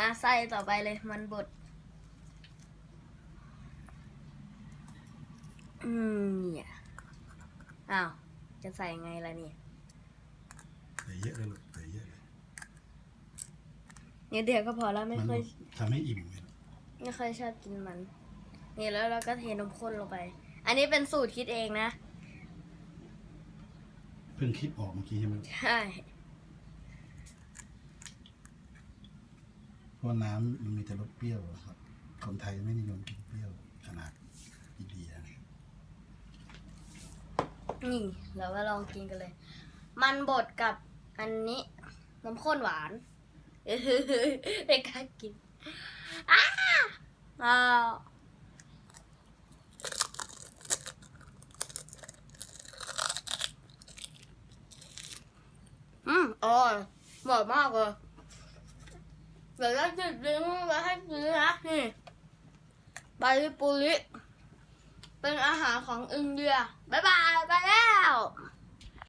มาไส้ต่อไปเลยมันบด อืมเนี่ยอ้าว จะใส่ไงล่ะเนี่ยใส่เยอะเลยลูกใส่เยอะเลยเนี่ยเดียวก็พอแล้วไม่มันค่อยทำให้อิ่มไงไม่ค่อยชอบกินมัน นี่แล้วเราก็เทนมข้นลงไป อันนี้เป็นสูตรคิดเองนะ เพิ่งคิดออกเมื่อกี้ใช่ไหมใช่ เพราะน้ำมันมีแต่รสเปรี้ยวครับ คนไทยไม่นิยมกินเปรี้ยวขนาดอินเดียนะครับนี่เราก็ลองกินกันเลย มันบดกับอันนี้น้ำข้นหวานเออไม่กล้กินอ้าอ้าวอืมอร่อยหวานมากเลย เดี๋ยวจะดึงไว้ให้ซื้อนะนี่บลิปุริเป็นอาหารของอินเดีย บ๊ายบายไปแล้ว